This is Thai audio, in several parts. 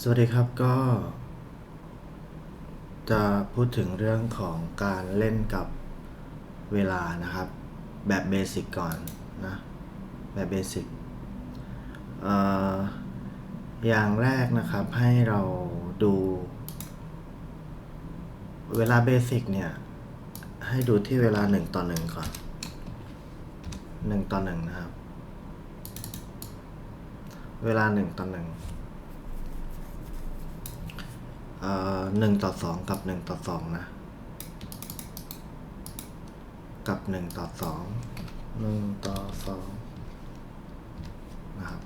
สวัสดีครับก็ จะพูดถึงเรื่องของการเล่นกับเวลานะครับ แบบเบสิกก่อนนะ แบบเบสิกอย่างแรกนะครับให้เราดู เวลาเบสิกเนี่ย ให้ดูที่เวลาหนึ่งต่อหนึ่งก่อนหนึ่งต่อหนึ่งนะครับ เวลาหนึ่งต่อหนึ่ง อ่อหนึ่งต่อสองกับหนึ่งต่อสองนะ กับหนึ่งต่อสองหนึ่งต่อสองนะครับ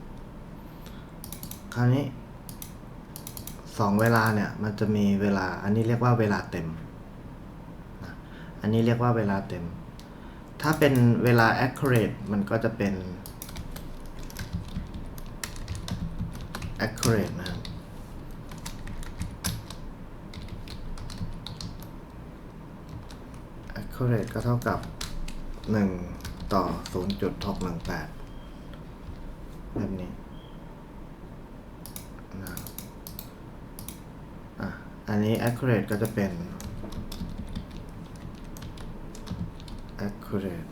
คราวนี้สองเวลาเนี่ยมันจะมีเวลา อันนี้เรียกว่าเวลาเต็มนะอันนี้เรียกว่าเวลาเต็ม ถ้าเป็นเวลา accurate มันก็จะเป็น accurate นะครับ accurate ก็เท่ากับ 1 ต่อ 0.618 แบบนี้นะอะอันนี้ accurate ก็จะเป็น accurate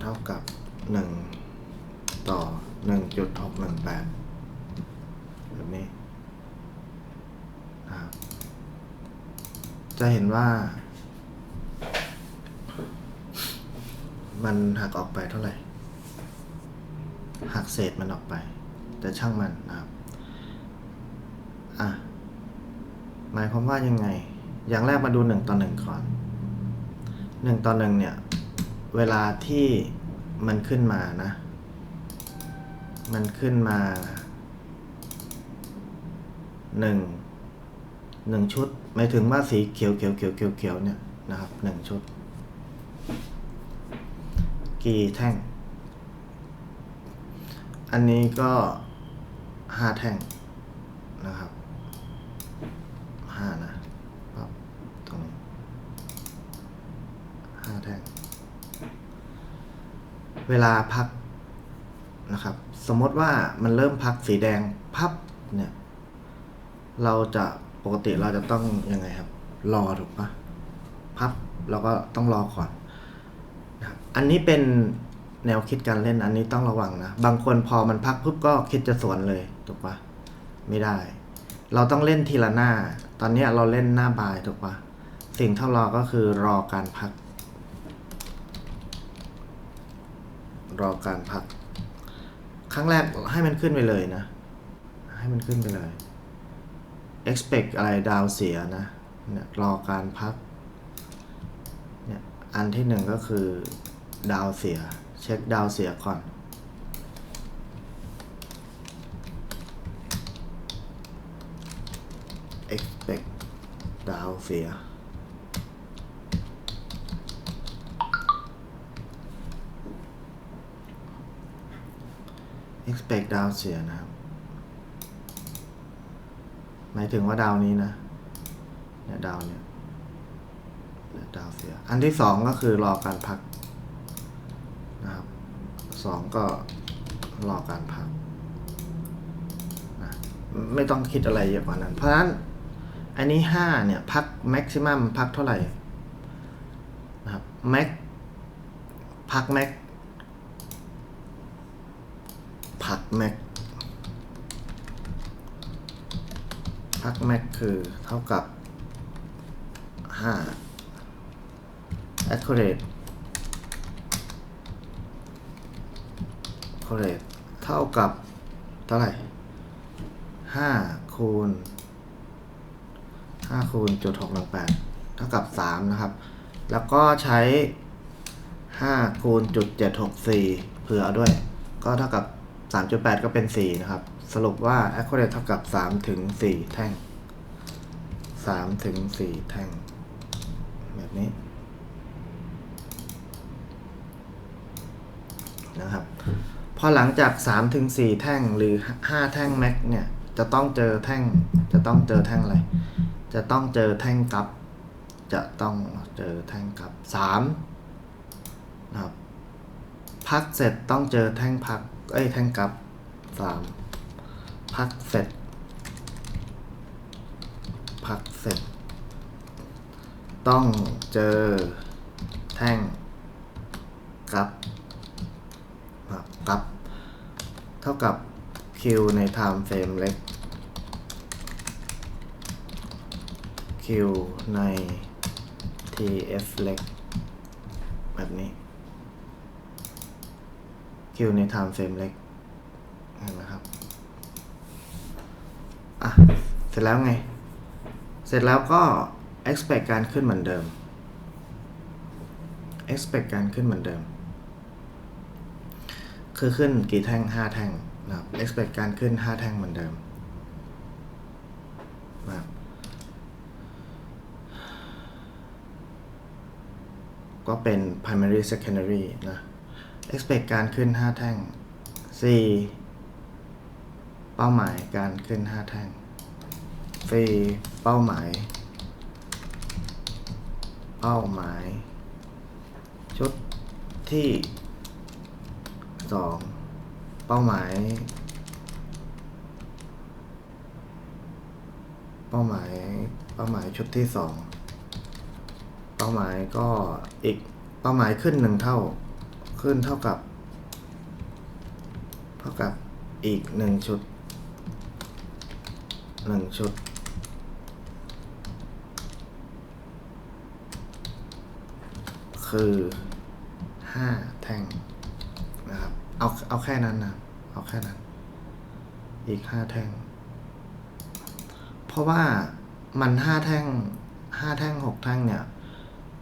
เท่ากับ 1 ต่อ 1.618 แบบนี้นะครับ จะเห็นว่า มันหักออกไปเท่าไหร่ หักเศษมันออกไป แต่ช่างมันนะครับ อะ หมายความว่ายังไง อย่างแรกมาดูหนึ่งต่อหนึ่งก่อนหนึ่งต่อหนึ่งเนี่ย เวลาที่มันขึ้นมานะ มันขึ้นมาหนึ่ง หนึ่งชุดหมายถึงว่าสีเขียวเขียวเขียวเขียวเขียวเนี่ยนะครับหนึ่งชุด กี่แท่ง อันนี้ก็ห้าแท่งนะครับห้านะปั๊บตรงนี้ห้าแท่ง เวลาพักนะครับ สมมติว่ามันเริ่มพักสีแดงพับเนี่ย เราจะ ปกติเราจะต้องยังไงครับ รอถูกปะพับเราก็ต้องรอก่อนนะครับอันนี้เป็นแนวคิดการเล่นอันนี้ต้องระวังนะ บางคนพอมันพักปุ๊บก็คิดจะสวนเลยถูกปะไม่ได้ เราต้องเล่นทีละหน้า ตอนนี้เราเล่นหน้าบายถูกปะสิ่งที่รอก็คือรอการพัก รอการพัก ครั้งแรกให้มันขึ้นไปเลยนะ ให้มันขึ้นไปเลย expect อะไรดาวเสียนะเนี่ยรอการพักเนี่ยอันที่หนึ่งก็คือดาวเสีย เช็คดาวเสียก่อน expect ดาวเสีย expect ดาวเสียนะครับายถึงว่าดาวนี้นะเนี่ยดาวเนี่ยดาวเสีย อันที่สองก็คือรอการพักนะครับสองก็รอการพักนะไม่ต้องคิดอะไรเยอะกว่านั้น เพราะฉะนั้นอันนี้ห้าเนี่ยพักแม็กซิมัมพักเท่าไหร่นะครับแม็กพักแม็กพักแม็ก พักแม็กคือเท่ากับ 5 accurate accurate เท่ากับเท่าไหร่5คูณ5คูณจุด618เท่ากับ3นะครับ แล้วก็ใช้5คูณจุด764เผื่อด้วย ก็เท่ากับ 3.8 ก็เป็น 4 นะครับ สรุปว่า accurate เท่ากับ 3 ถึง 4 แท่ง 3 ถึง 4 แท่ง แบบนี้ นะครับ พอหลังจาก 3 ถึง 4 แท่งหรือ 5 แท่งแม็กเนี่ย จะต้องเจอแท่ง จะต้องเจอแท่งอะไร จะต้องเจอแท่งกลับ จะต้องเจอแท่งกลับ 3 นะครับ พักเสร็จต้องเจอแท่งพัก เอ้ย แท่งกลับ 3 พักเสร็จ พักเสร็จ ต้องเจอแท่งกับครับกับ เท่ากับคิวใน time frame เล็กคิวใน tf เล็ก แบบนี้คิวใน time frame เล็กเห็นไหมครับ อะ เสร็จแล้วไง เสร็จแล้วก็ expect การขึ้นเหมือนเดิม expect การขึ้นเหมือนเดิม คือขึ้นกี่แท่ง 5 แท่งนะครับ expect การขึ้น 5 แท่งเหมือนเดิมนะครับก็เป็น primary secondary นะ expect การขึ้น 5 แท่ง 4 เป้าหมายการขึ้น 5 แท่ง เป้าหมาย เป้าหมาย ชุดที่2เป้าหมาย เป้าหมาย เป้าหมายชุดที่2เป้าหมายก็อีกเป้าหมายขึ้นหนึ่งเท่า ขึ้นเท่ากับ เท่ากับอีกหนึ่งชุดหนึ่งชุด คือห้าแท่งนะครับ เอาเอาแค่นั้นนะเอาแค่นั้น อีกห้าแท่ง เพราะว่ามันห้าแท่งห้าแท่งหกแท่งเนี่ย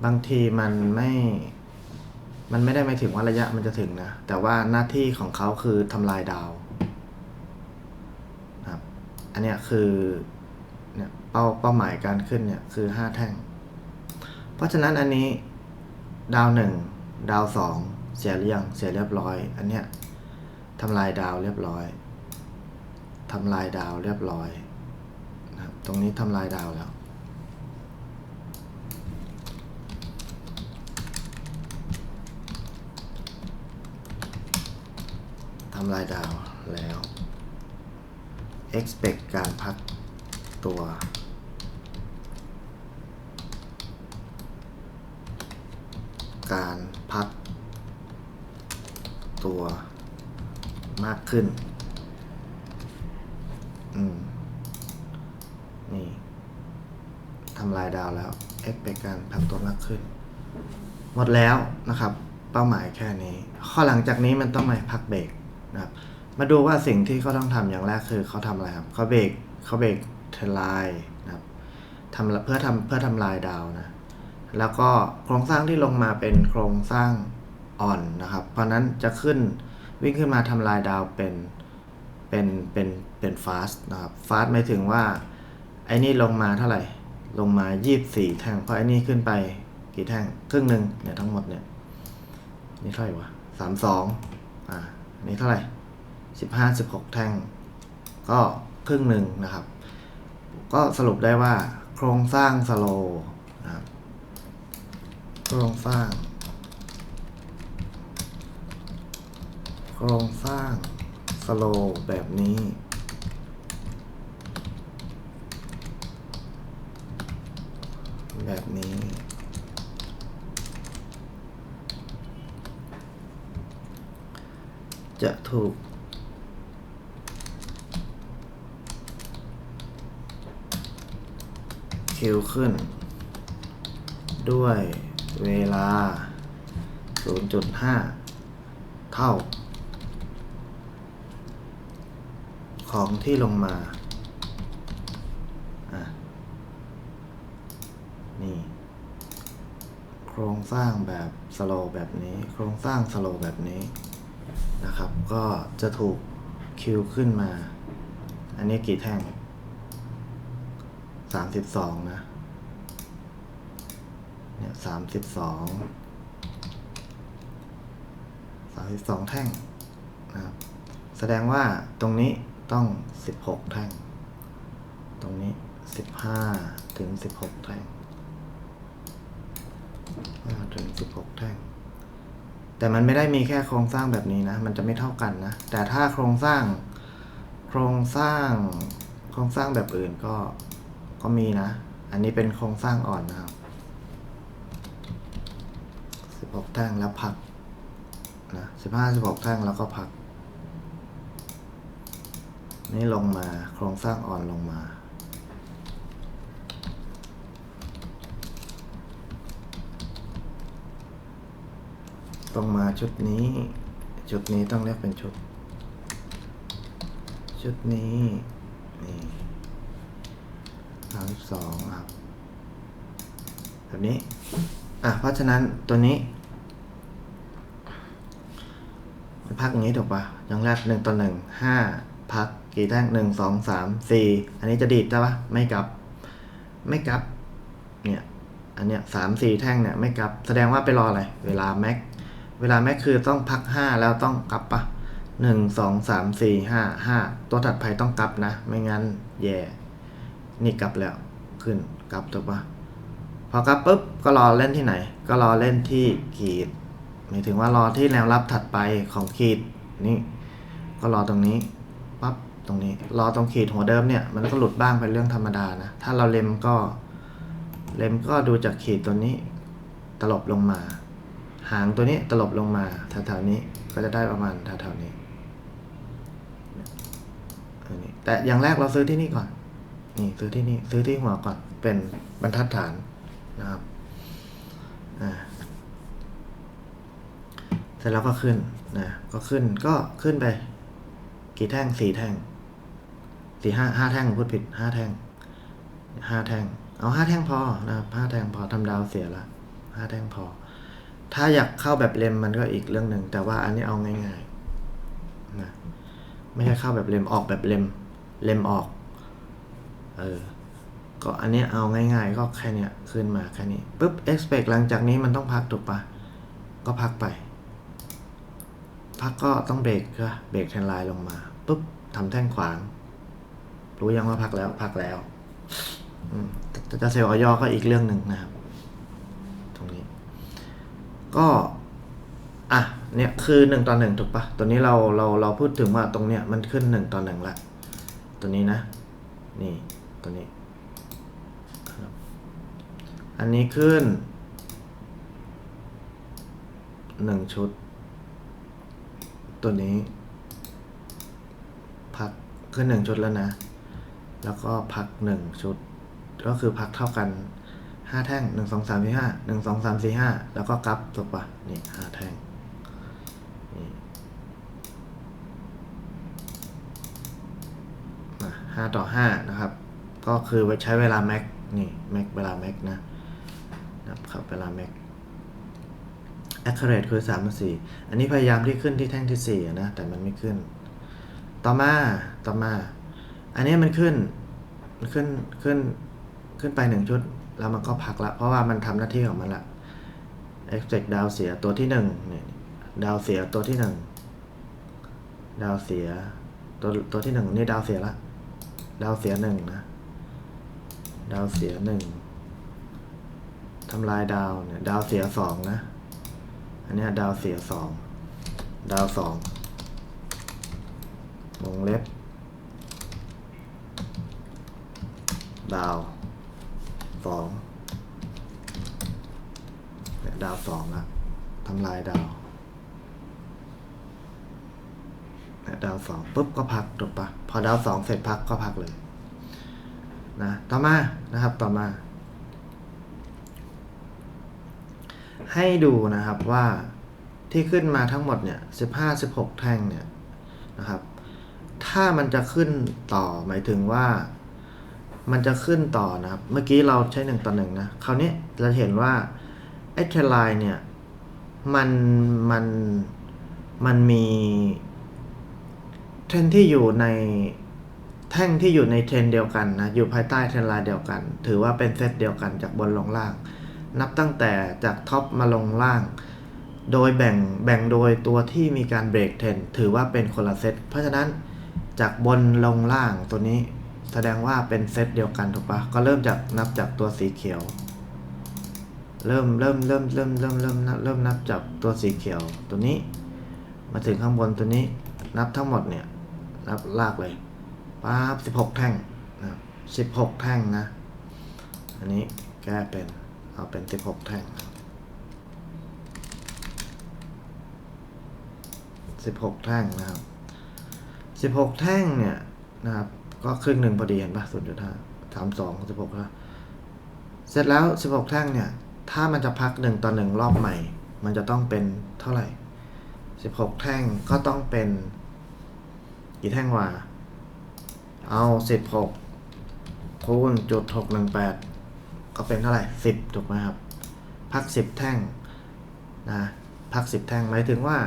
บางทีมันไม่ มันไม่ได้หมายถึงว่าระยะมันจะถึงนะ แต่ว่าหน้าที่ของเขาคือทำลายดาวนะครับอันเนี้ยคือเนี่ยเป้าเป้าหมายการขึ้นเนี่ยคือห้าแท่ง เพราะฉะนั้นอันนี้ ดาวหนึ่งดาวสองเสียหรือยังเสียเรียบร้อย อันเนี้ยทำลายดาวเรียบร้อยทำลายดาวเรียบร้อยนะครับตรงนี้ทำลายดาวแล้ว ทำลายดาวแล้ว expect การพักตัว การพักตัวมากขึ้น อืม นี่ทำลายดาวแล้ว expect การพักตัวมากขึ้น หมดแล้วนะครับ เป้าหมายแค่นี้ ข้อหลังจากนี้มันต้องมาพักเบรกนะครับ มาดูว่าสิ่งที่เขาต้องทำอย่างแรกคือเขาทำอะไรครับเขาเบรกเขาเบรกทลายนะครับทำเพื่อทำเพื่อทำลายดาวนะ แล้วก็โครงสร้างที่ลงมาเป็นโครงสร้างอ่อนนะครับ เพราะนั้นจะขึ้นวิ่งขึ้นมาทำลายดาวเป็นเป็นเป็นเป็นฟาสนะครับฟาสหมายถึงว่าไอ้นี่ลงมาเท่าไหร่ลงมา 24 แท่ง เพราะไอ้นี่ขึ้นไปกี่แท่งครึ่งหนึ่งเนี่ยทั้งหมดเนี่ยนี่เท่าไหร่วะสามสองอ่าอันนี่เท่าไหร่สิบห้าสิบหกแท่ง ก็ครึ่งหนึ่งนะครับ ก็สรุปได้ว่าโครงสร้างสโลว์นะครับ โครงสร้าง โครงสร้างสโลว์แบบนี้ แบบนี้ จะถูกคิวขึ้น ด้วย เวลา 0.5 เท่า ของที่ลงมา อะ นี่ โครงสร้างแบบสโลแบบนี้ โครงสร้างสโลแบบนี้นะครับ ก็จะถูกคิวขึ้นมา อันนี้กี่แท่ง 32 นะ เนี่ยสามสิบสองสามสิบสองแท่งนะครับแสดงว่าตรงนี้ต้องสิบหกแท่ง ตรงนี้สิบห้าถึงสิบหกแท่งห้าถึงสิบหกแท่ง แต่มันไม่ได้มีแค่โครงสร้างแบบนี้นะ มันจะไม่เท่ากันนะ แต่ถ้าโครงสร้าง โครงสร้าง โครงสร้างแบบอื่นก็ ก็มีนะ อันนี้เป็นโครงสร้างอ่อนนะครับ สิบหกแท่งแล้วพักนะสิบห้าสิบหกแท่งแล้วก็พัก นี่ลงมาโครงสร้างอ่อนลงมาต้องมาชุดนี้ ชุดนี้ต้องเรียกเป็นชุด ชุดนี้นี่สามสองครับแบบนี้ อะเพราะฉะนั้นตัวนี้มันพักอย่างนี้ถูกปะอย่างแรกหนึ่งต่อหนึ่งห้าพักกี่แท่งหนึ่งสองสามสี่อันนี้จะดีดใช่ปะไม่กลับ ไม่กลับ เนี่ยอันเนี้ยสามสี่แท่งเนี่ยไม่กลับ แสดงว่าไปรออะไร เวลาแม็กเวลาแม็กคือต้องพักห้าแล้วต้องกลับปะหนึ่งสองสามสี่ห้าห้าตัวถัดไปต้องกลับนะ ไม่งั้นแย่นี่กลับแล้วขึ้นกลับถูกปะ พอกลับปุ๊บก็รอเล่นที่ไหน ก็รอเล่นที่ขีดหมายถึงว่ารอที่แนวรับถัดไปของขีดนี่ก็รอตรงนี้ปั๊บตรงนี้ รอตรงขีดหัวเดิมเนี่ยมันก็หลุดบ้างเป็นเรื่องธรรมดานะถ้าเราเล็มก็เล็มก็ดูจากขีดตัวนี้ ตลบลงมา หางตัวนี้ตลบลงมาแถวๆนี้ก็จะได้ประมาณแถวๆนี้อันนี้แต่อย่างแรกเราซื้อที่นี่ก่อน นี่ซื้อที่นี่ซื้อที่หัวก่อนเป็นบรรทัดฐาน นะครับเสร็จแล้วก็ขึ้นนะก็ขึ้นก็ขึ้นไป กี่แท่งสี่แท่งสี่ห้าห้าแท่งพูดผิดห้าแท่งห้าแท่ง เอาห้าแท่งพอนะครับห้าแท่งพอทำดาวเสียละห้าแท่งพอ ถ้าอยากเข้าแบบเลมมันก็อีกเรื่องหนึ่งแต่ว่าอันนี้เอาง่ายๆนะไม่ใช่เข้าแบบเลมออกแบบเลมเลมออก เออ ก็อันนี้เอาง่ายๆ ก็แค่เนี้ยขึ้นมาแค่นี้ปุ๊บ expect หลังจากนี้มันต้องพักถูกปะก็พักไป พักก็ต้องเบรกใช่ะเบรกแทนไลน์ลงมาปุ๊บทำแท่งขวาง รู้ยังว่าพักแล้วพักแล้วจะเซลล์ย่อก็อีกเรื่องหนึ่งนะครับ ตรงนี้ ก็อะเนี่ยคือหนึ่งต่อหนึ่งถูกปะตัวนี้เราเราเราพูดถึงว่าตรงเนี้ยมันขึ้นหนึ่งต่อหนึ่งละตัวนี้นะ นี่ตัวนี้ อันนี้ขึ้นหนึ่งชุด ตัวนี้ พักขึ้นหนึ่งชุดแล้วนะ แล้วก็พักหนึ่งชุด ก็คือพักเท่ากันห้าแท่งหนึ่งสองสามสี่ห้าหนึ่งสองสามสี่ห้าแล้วก็กลับถูกปะนี่ห้าแท่งนี่ห้าต่อห้านะครับ ก็คือใช้เวลาแม็กนี่แม็กเวลาแม็กนะ ครับเวลาแม็ก accurate คือ3ามสี่อันนี้พยายามที่ขึ้นที่แท่งที่4อะนะ แต่มันไม่ขึ้น ต่อมา ต่อมา อันนี้มันขึ้นมันขึ้น ขึ้น ขึ้นไปหนึ่งชุด แล้วมันก็พักละ เพราะว่ามันทำหน้าที่ของมันละ expect ดาวเสียตัวที่หนึ่งเนี่ยดาวเสียตัวที่หนึ่ง ดาวเสีย ตัวตัวที่หนึ่งนี่ดาวเสียละ ดาวเสียหนึ่งนะ ดาวเสียหนึ่ง ทำลายดาวเนี่ยดาวเสียสองนะ อันนี้ดาวเสียสองดาวสองวงเล็บ ดาวสองเนี่ยดาวสองละทำลายดาวเนี่ยดาวสองปุ๊บก็พักถูกปะพอดาวสองเสร็จพักก็พักเลยนะต่อมานะครับต่อมา ให้ดูนะครับว่าที่ขึ้นมาทั้งหมดเนี่ยสิบห้าสิบหกแท่งเนี่ยนะครับ ถ้ามันจะขึ้นต่อหมายถึงว่า มันจะขึ้นต่อนะครับ เมื่อกี้เราใช้หนึ่งต่อหนึ่งนะคราวนี้เราเห็นว่าไอ้เทนไลน์เนี่ยมันมันมันมีเทรนที่อยู่ในแท่งที่อยู่ในเทรนเดียวกันนะอยู่ภายใต้เทรนไลน์เดียวกัน ถือว่าเป็นเซตเดียวกันจากบนลงล่าง นับตั้งแต่จากท็อปมาลงล่าง โดยแบ่งแบ่งโดยตัวที่มีการเบรกเทรนถือว่าเป็นคนละเซตเพราะฉะนั้นจากบนลงล่างตัวนี้แสดงว่าเป็นเซตเดียวกันถูกปะก็เริ่มจากนับจากตัวสีเขียว เริ่มเริ่มเริ่มเริ่มเริ่มเริ่มเริ่มนับจากตัวสีเขียวตัวนี้ มาถึงข้างบนตัวนี้ นับทั้งหมดเนี่ยนับลากเลยป๊าบสิบหกแท่งนะสิบหกแท่งนะ อันนี้แก้เป็น เอาเป็นสิบหกแท่งสิบหกแท่งนะครับสิบหกแท่งเนี่ยนะครับ ก็ครึ่งหนึ่งพอดีเห็นปะศูนย์จุดห้าสามสองสิบหกแล้วเสร็จแล้วสิบหกแท่งเนี่ย ถ้ามันจะพักหนึ่งต่อหนึ่งรอบใหม่ มันจะต้องเป็นเท่าไหร่สิบหกแท่งก็ต้องเป็นกี่แท่งวะเอาสิบหกคูณจุดหกหนึ่งแปด ก็เป็นเท่าไหร่สิบถูกไหมครับ พักสิบแท่งนะพักสิบแท่งหมายถึงว่า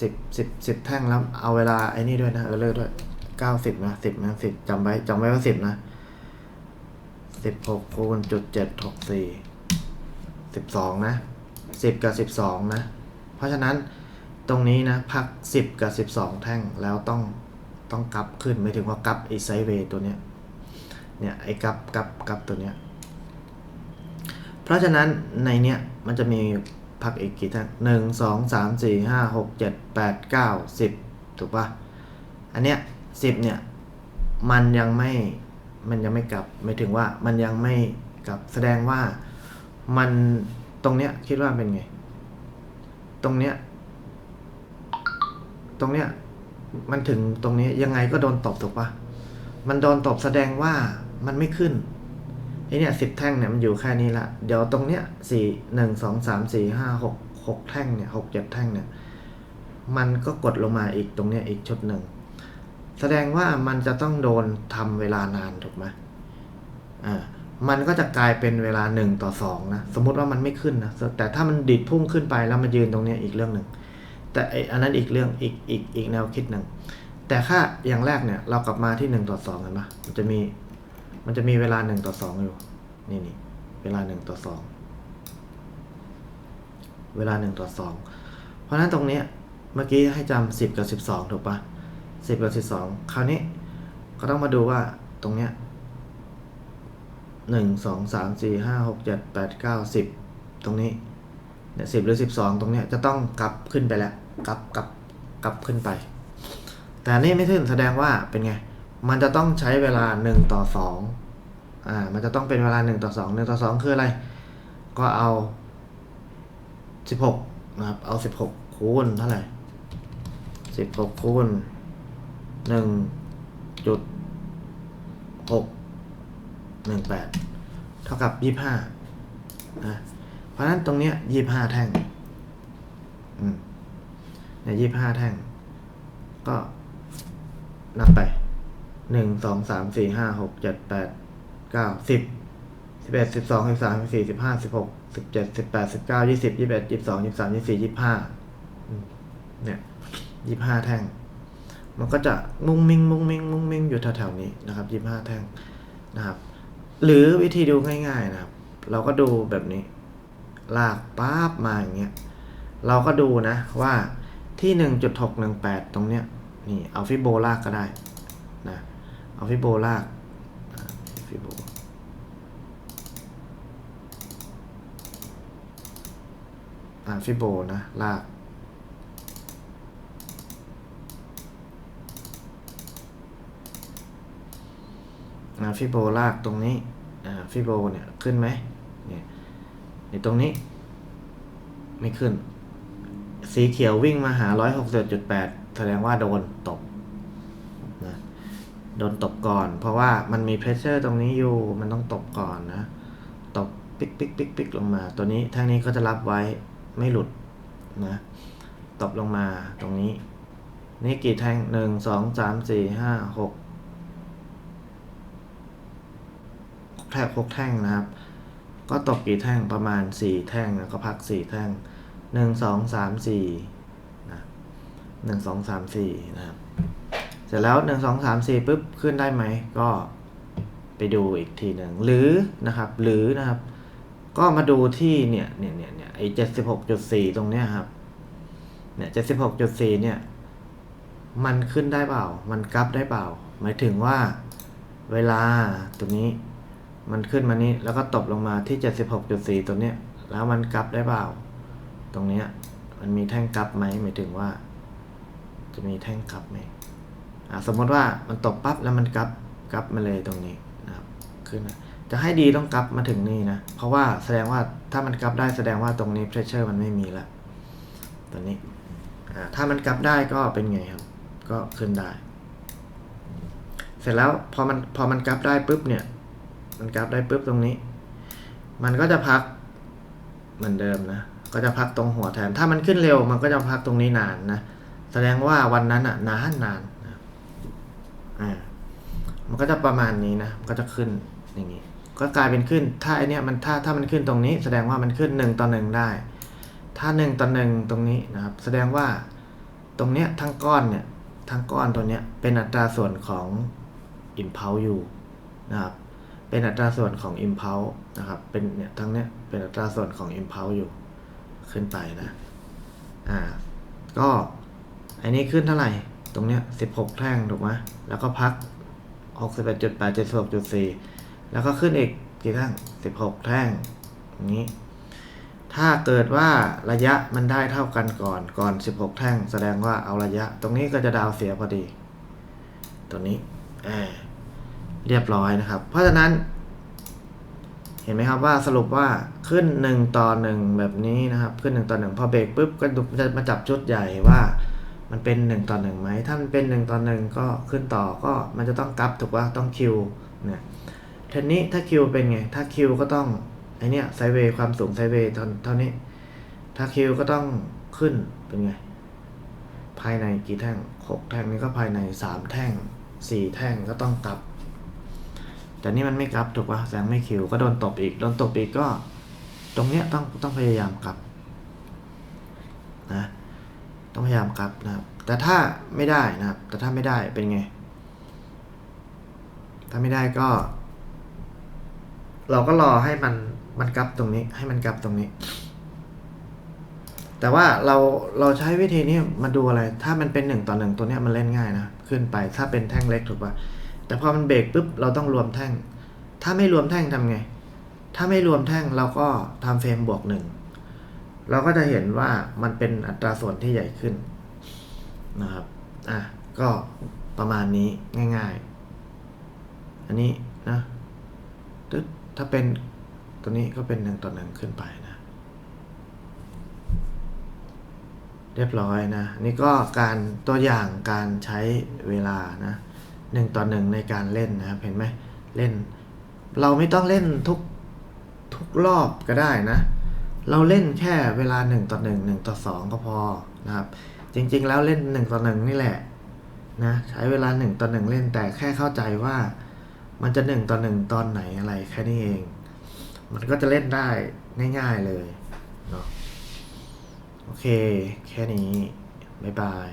สิบสิบสิบแท่งแล้วเอาเวลาไอ้นี่ด้วยนะเออเลอร์ด้วยเก้าสิบนะสิบนะสิบจำไว้จำไว้ว่าสิบนะสิบหกคูณจุดเจ็ดหกสี่สิบสองนะสิบกับสิบสองนะ เพราะฉะนั้นตรงนี้นะพักสิบกับสิบสองแท่งแล้วต้องต้องกลับขึ้นไม่ถึงว่ากลับไอไซเวย์ตัวเนี้ยเนี่ยไอกลับกลับกลับตัวเนี้ย เพราะฉะนั้นในเนี้ยมันจะมีพักอีกกี่แท่งหนึ่งสองสามสี่ห้าหกเจ็ดแปดเก้าสิบถูกปะอันเนี้ยสิบเนี่ยมันยังไม่มันยังไม่กลับไม่ถึงว่ามันยังไม่กลับแสดงว่ามันตรงเนี้ยคิดว่าเป็นไง ตรงเนี้ย ตรงเนี้ยมันถึงตรงนี้ยังไงก็โดนตบถูกปะมันโดนตบแสดงว่ามันไม่ขึ้น ไอเนี่ยสิบแท่งเนี่ยมันอยู่แค่นี้ละ เดี๋ยวตรงเนี้ยสี่หนึ่งสองสามสี่ห้าหกหกแท่งเนี่ยหกเจ็ดแท่งเนี่ย มันก็กดลงมาอีกตรงเนี้ยอีกชุดหนึ่ง แสดงว่ามันจะต้องโดนทำเวลานานถูกไหมอ่ามันก็จะกลายเป็นเวลาหนึ่งต่อสองนะ สมมติว่ามันไม่ขึ้นนะ แต่ถ้ามันดิดพุ่งขึ้นไปแล้วมายืนตรงเนี้ยอีกเรื่องหนึ่ง แต่อันนั้นอีกเรื่องอีกอีกอีกแนวคิดหนึ่ง แต่ค่าอย่างแรกเนี่ยเรากลับมาที่หนึ่งต่อสองเห็นปะมันจะมี มันจะมีเวลาหนึ่งต่อสองอยู่ นี่นี่เวลาหนึ่งต่อสอง เวลาหนึ่งต่อสอง เพราะนั้นตรงนี้เมื่อกี้ให้จำสิบกับสิบสองถูกปะสิบกับสิบสองคราวนี้ก็ต้องมาดูว่าตรงเนี้ยหนึ่งสองสามสี่ห้าหกเจ็ดแปดเก้าสิบตรงนี้เนี่ยสิบหรือสิบสองตรงเนี้ยจะต้องกลับขึ้นไปแล้วกลับกลับกลับขึ้นไป แต่นี่ไม่ขึ้นแสดงว่าเป็นไง มันจะต้องใช้เวลาหนึ่งต่อสองอ่า มันจะต้องเป็นเวลาหนึ่งต่อสองหนึ่งต่อสองคืออะไร ก็เอาสิบหกนะครับ เอาสิบหกคูณเท่าไหร่สิบหกคูณหนึ่งจุดหกหนึ่งแปดเท่ากับยี่ห้านะเพราะนั้นตรงเนี้ยยี่ห้าแท่ง อืมเนี่ยยี่ห้าแท่ง ก็นับไป หนึ่งสองสามสี่ห้าหกเจ็ดแปดเก้าสิบสิบเอ็ดสิบสองสิบสามสิบสี่สิบห้าสิบหกสิบเจ็ดสิบแปดสิบเก้ายี่สิบยี่สิบเอ็ดยี่สิบสองยี่สิบสามยี่สิบสี่ยี่สิบห้าเนี่ยยี่สิบห้าแท่ง มันก็จะมุ้งมิงมุ้งมิงมุ้งมิงอยู่แถวๆนี้นะครับยี่สิบห้าแท่งนะครับ หรือวิธีดูง่าย ๆนะครับ เราก็ดูแบบนี้ ลากป๊าบมาอย่างเงี้ยเราก็ดูนะว่าที่หนึ่งจุดหกหนึ่งแปดตรงเนี้ยนี่เอาฟิโบลากก็ได้ เอาฟิโบลากอ่าฟิโบอ่าฟิโบนะลากอ่าฟิโบลากตรงนี้อ่าฟิโบเนี่ยขึ้นไหมเนี่ยในตรงนี้ ไม่ขึ้น สีเขียววิ่งมาหา 161.8แสดงว่าโดนตบ โดนตบก่อน เพราะว่ามันมีเพรสเชอร์ตรงนี้อยู่มันต้องตบก่อนนะ ตบปิ๊กปิ๊กปิ๊กปิ๊กลงมา ตัวนี้แท่งนี้ก็จะรับไว้ไม่หลุดนะตบลงมาตรงนี้ นี่กี่แท่งหนึ่งสองสามสี่ห้าหกแท่งหกแท่งนะครับ ก็ตกกี่แท่งประมาณสี่แท่งแล้วก็พักสี่แท่งหนึ่งสองสามสี่นะหนึ่งสองสามสี่นะครับ เสร็จแล้วหนึ่งสองสามสี่ปุ๊บขึ้นได้ไหมก็ไปดูอีกทีหนึ่งหรือนะครับ หรือนะครับ ก็มาดูที่เนี่ยเนี่ยเนี่ยเนี่ยไอ้เจ็ดสิบหกจุดสี่ตรงเนี้ยครับ เนี่ยเจ็ดสิบหกจุดสี่เนี่ย มันขึ้นได้เปล่า มันกลับได้เปล่า หมายถึงว่าเวลาตรงนี้ มันขึ้นมานี้แล้วก็ตบลงมาที่76.4ตัวเนี้ย แล้วมันกลับได้เปล่า ตรงเนี้ย มันมีแท่งกลับไหมหมายถึงว่า จะมีแท่งกลับไหม สมมติว่ามันตกปั๊บแล้วมันกลับกลับมาเลยตรงนี้นะครับขึ้นมาจะให้ดีต้องกลับมาถึงนี่นะ เพราะว่าแสดงว่าถ้ามันกลับได้แสดงว่าตรงนี้ pressure มันไม่มีแล้วตัวนี้ถ้ามันกลับได้ก็เป็นไงครับ ก็ขึ้นได้ เสร็จแล้วพอมันพอมันกลับได้ปุ๊บเนี่ย มันกลับได้ปุ๊บตรงนี้ มันก็จะพักเหมือนเดิมนะ ก็จะพักตรงหัวแทน ถ้ามันขึ้นเร็วมันก็จะพักตรงนี้นานนะ แสดงว่าวันนั้นอะนานนานนะอ่า มันก็จะประมาณนี้นะมันก็จะขึ้นอย่างนี้ ก็กลายเป็นขึ้น ถ้าไอเนี้ยมันถ้าถ้ามันขึ้นตรงนี้ แสดงว่ามันขึ้นหนึ่งต่อหนึ่งได้ ถ้าหนึ่งต่อหนึ่งตรงนี้นะครับ แสดงว่าตรงเนี้ยทั้งก้อนเนี่ยทั้งก้อนตัวเนี้ยเป็นอัตราส่วนของ impulse อยู่นะครับ เป็นอัตราส่วนของ impulse นะครับ เป็นเนี่ยทั้งเนี้ยเป็นอัตราส่วนของ impulse อยู่ขึ้นไปนะ อ่า ก็อันนี้ขึ้นเท่าไหร่ ตรงเนี้ยสิบหกแท่งถูกไหมแล้วก็พัก หกสิบแปดจุดแปดเจ็ดหกจุดสี่แล้วก็ขึ้นอีกกี่แท่งสิบหกแท่งอย่างนี้ ถ้าเกิดว่าระยะมันได้เท่ากันก่อนก่อน16แท่ง แสดงว่าเอาระยะ ตรงนี้ก็จะดาวเสียพอดี ตัวนี้แอบเรียบร้อยนะครับ เพราะฉะนั้น เห็นไหมครับว่าสรุปว่าขึ้น1ต่อ1แบบนี้นะครับ ขึ้น1ต่อ1พอเบรกปุ๊บก็ดูจะมาจับชุดใหญ่ว่า มันเป็น1ต่อ1ไหมถ้ามันเป็น1ต่อ1ก็ขึ้นต่อก็มันจะต้องกลับถูกว่าต้องคิวเนี่ยทีนี้ถ้าคิวเป็นไง ถ้าคิวก็ต้องไอเนี้ยไซเวย์ความสูงไซเวย์เท่าเท่านี้ ถ้าคิวก็ต้องขึ้นเป็นไง ภายในกี่แท่งหกแท่งนี้ก็ภายในสามแท่งสี่แท่งก็ต้องกลับ แต่นี่มันไม่กลับถูกป่ะแสงไม่คิวก็โดนตบอีก โดนตบอีกก็ ตรงเนี้ยต้องต้องพยายามกลับนะ ต้องพยายามกลับนะครับ แต่ถ้าไม่ได้นะครับ แต่ถ้าไม่ได้เป็นไง ถ้าไม่ได้ก็ เราก็รอให้มันมันกลับตรงนี้ ให้มันกลับตรงนี้ แต่ว่าเราเราใช้วิธีนี้มาดูอะไร ถ้ามันเป็นหนึ่งต่อหนึ่งตัวเนี้ยมันเล่นง่ายนะขึ้นไปถ้าเป็นแท่งเล็กถูกป่ะแต่พอมันเบรกปุ๊บเราต้องรวมแท่ง ถ้าไม่รวมแท่งทำไง ถ้าไม่รวมแท่งเราก็ทำเฟรมบวกหนึ่ง เราก็จะเห็นว่ามันเป็นอัตราส่วนที่ใหญ่ขึ้นนะครับ อะ ก็ประมาณนี้ง่าย ๆ อันนี้นะตึ๊ดถ้าเป็นตัวนี้ก็เป็นหนึ่งต่อหนึ่งขึ้นไปนะ เรียบร้อยนะ นี่ก็การตัวอย่างการใช้เวลานะหนึ่งต่อหนึ่งในการเล่นนะครับ เห็นไหมเล่น เราไม่ต้องเล่นทุกทุกรอบก็ได้นะ เราเล่นแค่เวลาหนึ่งต่อหนึ่งหนึ่งต่อสองก็พอนะครับ จริงๆ แล้วเล่นหนึ่งต่อหนึ่งนี่แหละนะใช้เวลาหนึ่งต่อหนึ่งเล่นแต่แค่เข้าใจว่ามันจะหนึ่งต่อหนึ่งตอนไหนอะไรแค่นี้เอง มันก็จะเล่นได้ง่ายๆเลยเนาะโอเค แค่นี้ บ๊ายบาย